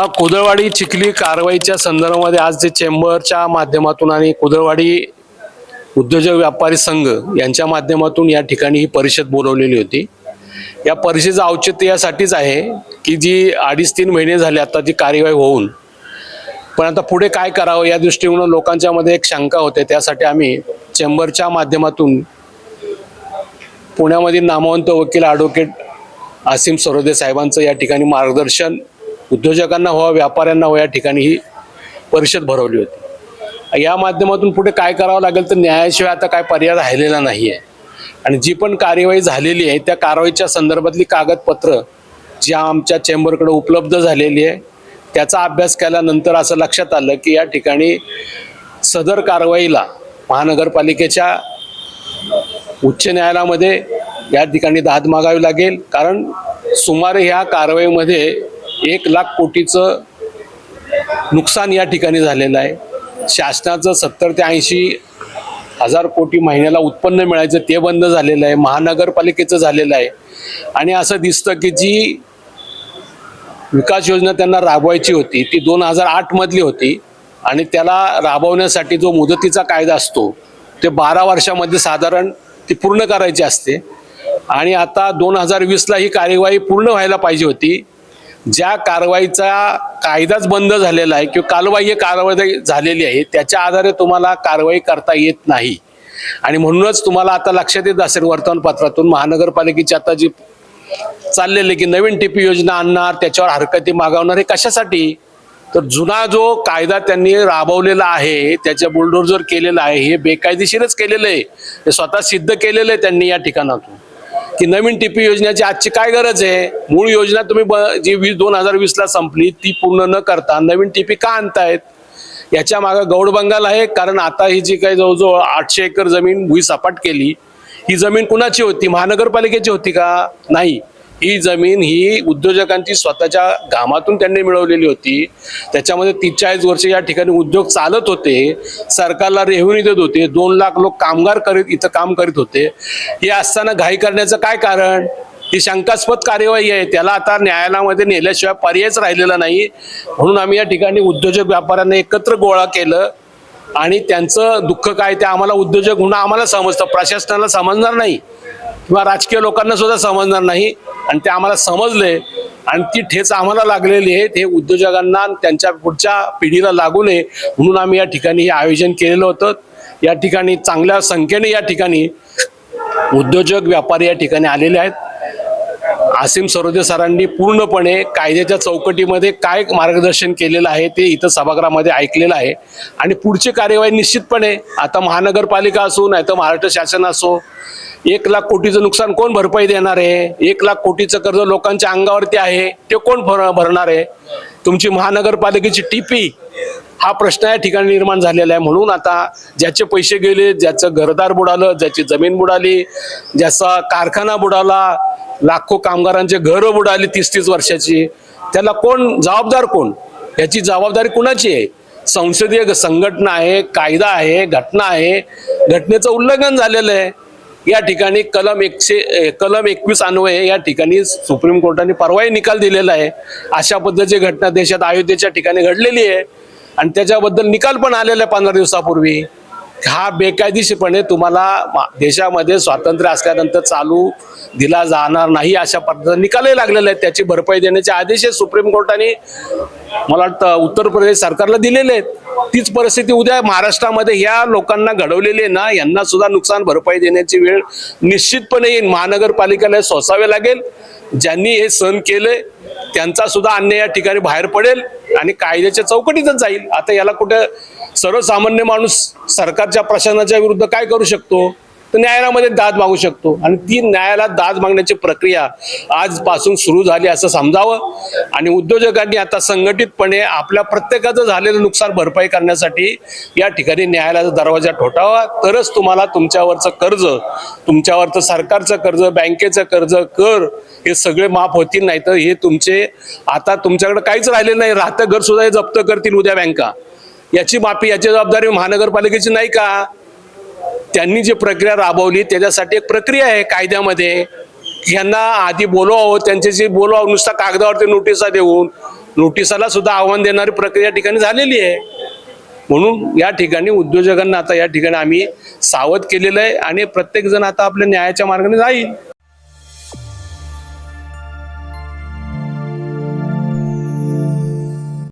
हा कुदळवाडी चिखली कारवाईच्या संदर्भामध्ये आज जे चेंबरच्या माध्यमातून आणि कुदळवाडी उद्योजक व्यापारी संघ यांच्या माध्यमातून या ठिकाणी ही परिषद बोलवलेली होती. या परिषदेचं औचित्य यासाठीच आहे की जी अडीच तीन महिने झाले आता जी कार्यवाही होऊन पण आता पुढे काय करावं या दृष्टीने लोकांच्या मध्ये एक शंका होते. त्यासाठी आम्ही चेंबरच्या माध्यमातून पुण्यामधील नामवंत वकील ॲडव्होकेट आसिम सरोदे साहेबांचं या ठिकाणी मार्गदर्शन उद्योजकांना व्हावा व्यापाऱ्यांना व्हावं या ठिकाणी ही परिषद भरवली होती. या माध्यमातून पुढे काय करावं लागेल तर न्यायाशिवाय आता काय पर्याय राहिलेला नाही आहे आणि जी पण कार्यवाही झालेली आहे त्या कारवाईच्या संदर्भातली कागदपत्र जी आमच्या चेंबरकडे उपलब्ध झालेली आहे त्याचा अभ्यास केल्यानंतर असं लक्षात आलं की या ठिकाणी सदर कारवाईला महानगरपालिकेच्या उच्च न्यायालयामध्ये या ठिकाणी दाद मागावी लागेल. कारण सुमारे ह्या कारवाईमध्ये एक लाख कोटीचं नुकसान या ठिकाणी झालेलं आहे. शासनाचं सत्तर ते ऐंशी हजार कोटी महिन्याला उत्पन्न मिळायचं ते बंद झालेलं आहे. महानगरपालिकेचं झालेलं आहे. आणि असं दिसतं की जी विकास योजना त्यांना राबवायची होती ती दोन हजार आठमधली होती आणि त्याला राबवण्यासाठी जो मुदतीचा कायदा असतो ते बारा वर्षामध्ये साधारण ती पूर्ण करायची असते. आणि आता दोन हजार वीसला ही कार्यवाही पूर्ण व्हायला पाहिजे होती. ज्या कारवाईचा कायदाच बंद झालेला आहे किंवा कालबाह्य कारवाई झालेली आहे त्याच्या आधारे तुम्हाला कारवाई करता येत नाही. आणि म्हणूनच तुम्हाला आता लक्षात येत असेल वर्तमानपत्रातून महानगरपालिकेची आता जी चाललेले की नवीन टीपी योजना आणणार त्याच्यावर हरकती मागवणार हे कशासाठी? तर जुना जो कायदा त्यांनी राबवलेला आहे त्याच्या बुलडोजर केलेला आहे हे बेकायदेशीरच केलेलं आहे. हे स्वतः सिद्ध केलेलं आहे त्यांनी या ठिकाणातून. की नवीन टीपी योजनेची आजची काय गरज आहे? मूळ योजना तुम्ही ब- जी वीस दोन हजार वीसला संपली ती पूर्ण न करता नवीन टीपी का आणतायत? याच्या मागे गौड बंगाल आहे कारण आता ही जी काही जवळजवळ आठशे एकर जमीन भुईसपाट केली ही जमीन कुणाची होती? महानगरपालिकेची होती का? नाही. ही जमीन ही उद्योजकांची स्वतःच्या घामातून त्यांनी मिळवलेली होती. त्याच्यामध्ये तीस चाळीस वर्ष या ठिकाणी उद्योग चालत होते. सरकारला रेव्हेन्यू देत होते. दोन लाख लोक कामगार करीत इथं काम करीत होते. हे असताना घाई करण्याचं काय कारण? ही शंकास्पद कार्यवाही आहे. त्याला आता न्यायालयामध्ये नेल्याशिवाय पर्यायच राहिलेला नाही. म्हणून आम्ही या ठिकाणी उद्योजक व्यापाऱ्यांना एकत्र गोळा केलं. आणि त्यांचं दुःख काय? ते आम्हाला उद्योजक म्हणून आम्हाला समजतं. प्रशासनाला समजणार नाही. किंवा राजकीय लोकांना सुद्धा समजणार नाही. आणि ते आम्हाला समजले आणि ती ठेच आम्हाला लागलेली आहे. हे उद्योजकांना त्यांच्या पुढच्या पिढीला लागू नये. म्हणून आम्ही या ठिकाणी हे आयोजन केलेलं होतं. या ठिकाणी चांगल्या संख्येने या ठिकाणी उद्योजक व्यापारी या ठिकाणी आलेले आहेत. आसिम सरोदे सरांनी पूर्णपणे कायद्याच्या चौकटीमध्ये काय मार्गदर्शन केलेलं आहे ते इथं सभागृहामध्ये ऐकलेलं आहे. आणि पुढची कार्यवाही निश्चितपणे आता महानगरपालिका असो नाही तर महाराष्ट्र शासन असो एक लाख कोटीचं नुकसान कोण भरपाई देणार आहे? एक लाख कोटीचं कर्ज लोकांच्या अंगावरती आहे ते कोण भर भरणार आहे? तुमची महानगरपालिकेची टीपी हा प्रश्न या ठिकाणी निर्माण झालेला आहे. म्हणून आता ज्याचे पैसे गेले ज्याचं घरदार बुडालं ज्याची जमीन बुडाली ज्याचा कारखाना बुडाला लाखो कामगारांचे घरं बुडाली तीस तीस वर्षाची. त्याला कोण? जबाबदार कोण? याची जबाबदारी कुणाची आहे? संसदीय संघटना आहे कायदा आहे घटना आहे. घटनेचं उल्लंघन झालेलं आहे. या ठिकाणी कलम एकशे कलम एकवीस अन्वये या ठिकाणी सुप्रीम कोर्टाने परवाही निकाल दिलेला आहे. अशा पद्धतीची घटना देशात अयोध्येच्या ठिकाणी घडलेली आहे. आणि त्याच्याबद्दल निकाल पण आलेला आहे पंधरा दिवसापूर्वी. हा बेकायदेशीरपणे तुम्हाला मा- देशामध्ये स्वातंत्र्य असल्यानंतर चालू दिला जाणार नाही अशा पद्धतीने निकालही लागलेले आहे त्याची भरपाई देण्याचे आदेश सुप्रीम कोर्टाने मला वाटतं उत्तर प्रदेश सरकारला दिलेले आहेत. तीच परिस्थिती उद्या महाराष्ट्रामध्ये ह्या लोकांना घडवलेली आहे ना यांना सुद्धा नुकसान भरपाई देण्याची वेळ निश्चितपणे येईल महानगरपालिकेला सोसावे लागेल. ज्यांनी हे सहन केले त्यांचा सुद्धा अन्याय या ठिकाणी बाहेर पडेल आणि कायद्याच्या चौकटीतच जाईल. आता याला कुठे सर्वसामान्य माणूस सरकारच्या प्रशासनाच्या विरुद्ध काय करू शकतो? तर न्यायालयामध्ये दाद मागू शकतो. आणि ती न्यायालयात दाद मागण्याची प्रक्रिया आजपासून सुरू झाली असं समजावं. आणि उद्योजकांनी आता संघटितपणे आपल्या प्रत्येकाचं झालेलं नुकसान भरपाई करण्यासाठी या ठिकाणी न्यायालयाचा दरवाजा ठोठावा. तरच तुम्हाला तुमच्यावरचं कर्ज तुमच्यावरचं सरकारचं कर्ज बँकेचं कर्ज कर हे सगळे माफ होतील नाही तर हे तुमचे आता तुमच्याकडे काहीच राहिलेलं नाही. राहतं घर सुद्धा हे जप्त करतील उद्या बँका. याची माफी याची जबाबदारी महानगरपालिकेची नाही का? त्यांनी जी प्रक्रिया राबवली त्याच्यासाठी एक प्रक्रिया आहे कायद्यामध्ये. यांना आधी बोलवावं त्यांच्याशी बोलवावं नुसता कागदावरती नोटिसा देऊन नोटिसाला सुद्धा आव्हान देणारी प्रक्रिया ठिकाणी झालेली आहे. म्हणून या ठिकाणी उद्योजकांना आता या ठिकाणी आम्ही सावध केलेलं आहे आणि प्रत्येकजण आता आपल्या न्यायाच्या मार्गाने जाईल.